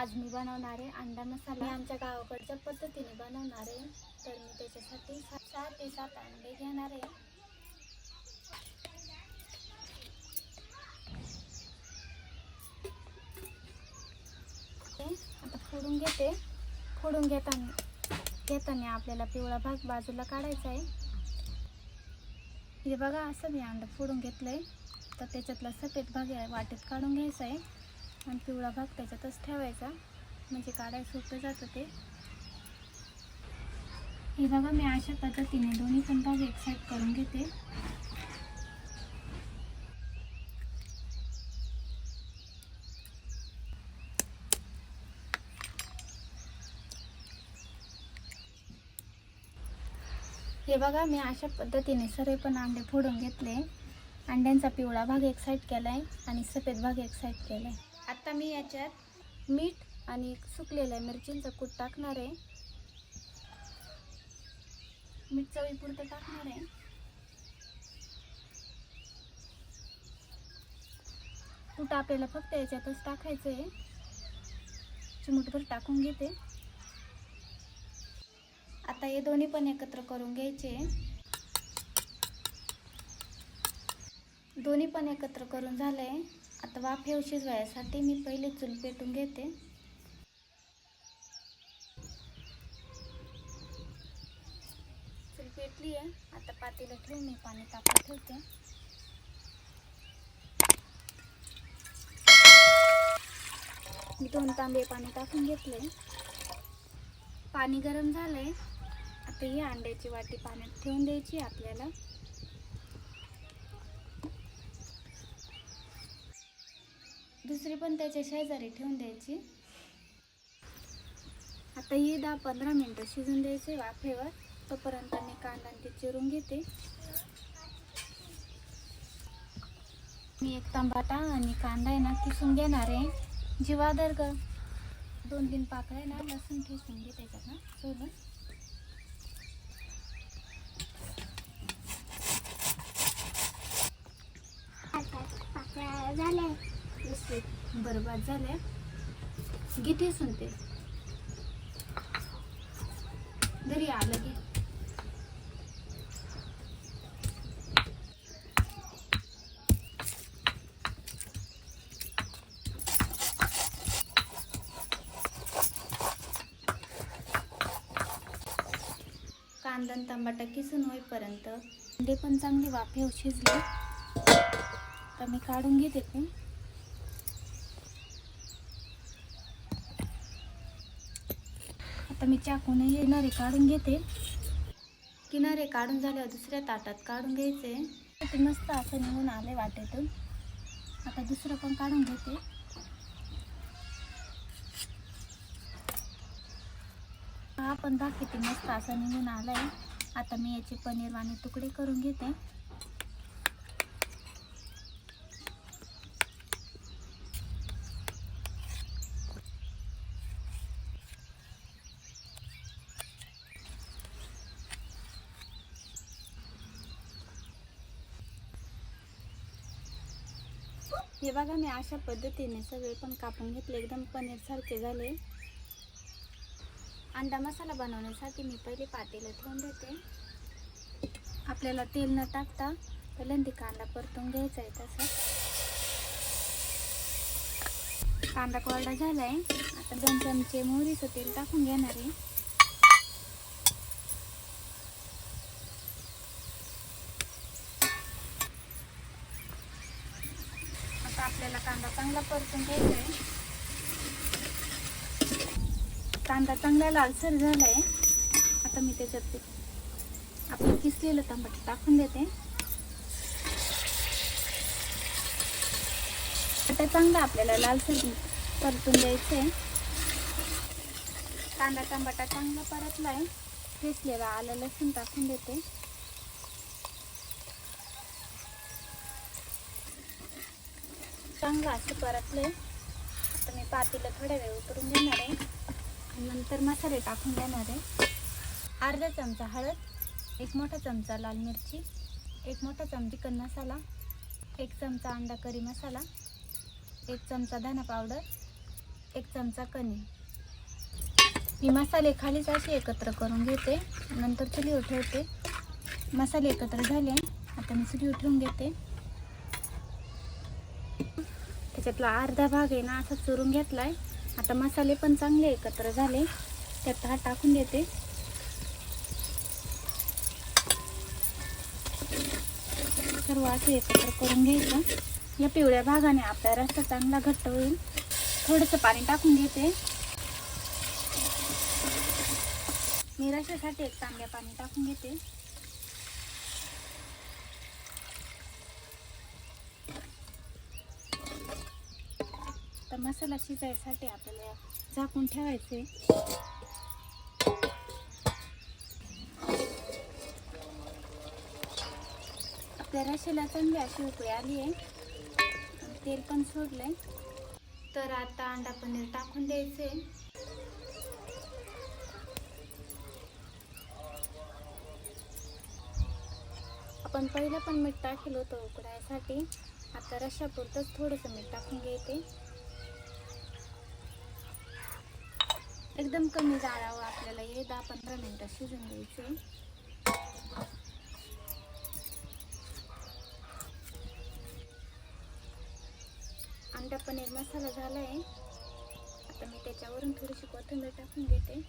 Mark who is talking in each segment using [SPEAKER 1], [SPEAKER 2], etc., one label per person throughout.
[SPEAKER 1] आज मी बनवणार आहे अंडा मसाला. मी आमच्या गावाकडच्या पद्धतीने बनवणार आहे. तर मी त्याच्यासाठी सा- सहा ते सात अंडे घेणार आहे. ते आता फोडून घेते. फोडून घेताना घेताना आपल्याला पिवळा भाग बाजूला काढायचा आहे. हे बघा असं मी अंडा फोडून घेतलं आहे तर त्याच्यातला सफेद भाग आहे वाटेत काढून घ्यायचा आहे. आणि पिवळा भाग त्याच्यातच ठेवायचा. म्हणजे काढायला सोपं जातं ते. हे बघा मी अशा पद्धतीने दोन्ही पण भाग एक साईड करून घेते. हे बघा मी अशा पद्धतीने सर्व पण अंडे फोडून घेतले. अंड्यांचा पिवळा भाग एक साईड केला आहे आणि सफेद भाग एक साईड केला आहे आता मी याच्यात मीठ आणि सुकलेल्या मिरचींचा कूट टाकणार आहे. मीठ चवीपुरतं टाकणार आहे. कूट आपल्याला फक्त याच्यातच टाकायचं आहे. चिमूटभर टाकून घेते. आता हे दोन्ही पण एकत्र करून घ्यायचे. दोन्ही पण एकत्र करून झालं आहे आता वाफेव शिजवायसाठी मी पहिले चूल पेटून घेते. चूल पेटली आहे. आता पातेलं ठेवून मी पाणी तापत ठेवते. मी दोन तांबे पाणी टाकून घेतले. पाणी गरम झालंय. आता ही अंड्याची वाटी पाण्यात ठेवून द्यायची आपल्याला. दुसरी पण त्याच्या शेजारी ठेवून द्यायची. आता ही दहा पंधरा मिनटं शिजून द्यायचे वाफेवर. तोपर्यंत मी कांदा ते चिरून घेते. मी एक टमाटा आणि कांदा आहे ना किसून घेणार आहे. जीवादर ग दोन तीन पाकळ्या आहे ना लसूण ठेसून घेते त्याच्यात ना सोलून. झाले बरबाद झाले. घेते सुनते जरी घरी आलं की कांदा आणि टमाटा किसून होईपर्यंत. अंडे पण चांगली वाफेव शिजले. तर मी काढून घेते ते. आता मी चाकूने किनारे काढून घेते. किनारे काढून झाल्यावर दुसऱ्या ताटात काढून घ्यायचे. ते मस्त असं निघून आले वाटेतून. आता दुसरं पण काढून घेते. हा पण भाग मस्त असा निघून आलाय. आता मी याचे पनीर वाणी तुकडे करून घेते. हे बघा मी अशा पद्धतीने सगळे पण कापून घेतले. एकदम पनीरसारखे झाले. अंडा मसाला बनवण्यासाठी मी पहिले पातेलं ठेवून देते. आपल्याला तेल न टाकता पहिल्यांदा कांदा परतून घ्यायचा आहे तसा. कांदा कोरडा झाला आहे आता दोन चमचे मोहरीचं तेल टाकून घेणार आहे आता आपल्याला कांदा चांगला परतून घ्यायचा आहे कांदा चांगला लालसर झाला आहे आता मी त्याच्यात ते आपण किसलेलं टमाटर टाकून देते. आता चांगला आपल्याला लालसर परतून द्यायचं आहे कांदा टमाटा चांगला परतला आहे ठेचलेला आलं लसूण टाकून देते. चांगलं असं परतले आता मी पातीला थोड्या वेळ उतरून देणार आहे. आणि नंतर मसाले टाकून देणार आहे. अर्धा चमचा हळद एक मोठा चमचा लाल मिरची एक मोठा चमचा चिकन मसाला एक चमचा अंडा करी मसाला एक चमचा धना पावडर एक चमचा कणी मी मसाले खालीच असे एकत्र करून घेते. नंतर चुलीवर ठेवते मसाले एकत्र झाले. आता मी चुलीवर ठेवून घेते. त्याच्यातला अर्धा भाग आहे ना असा चुरून आहे आता मसाले पण चांगले एकत्र झाले. त्यात हा टाकून देते. सर्व असं एकत्र करून घ्यायचं. या पिवळ्या भागाने आपला रस्ता चांगला घट्ट होईल. थोडंसं पाणी टाकून घेते मी रशासाठी एक चांगल्या पाणी टाकून घेते. मसाला शिजायसाठी आपल्याला झाकून ठेवायचे. आपल्या रशाला चांगली अशी उकळी आली आहे. तेल पण सोडलंय. तर आता अंडा पनीर टाकून द्यायचे. आपण पहिलं पण मीठ टाकलं होतं उकडायसाठी आता रशापुरतंच थोडंसं मीठ टाकून घ्यायचे. एकदम कमी जाळावं आपल्याला हे दहा पंधरा मिनटं शिजून द्यायचे अंडा पनीर मसाला झाला आहे आता मी त्याच्यावरून थोडीशी कोथिंबीर टाकून घेते.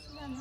[SPEAKER 1] 吃饭去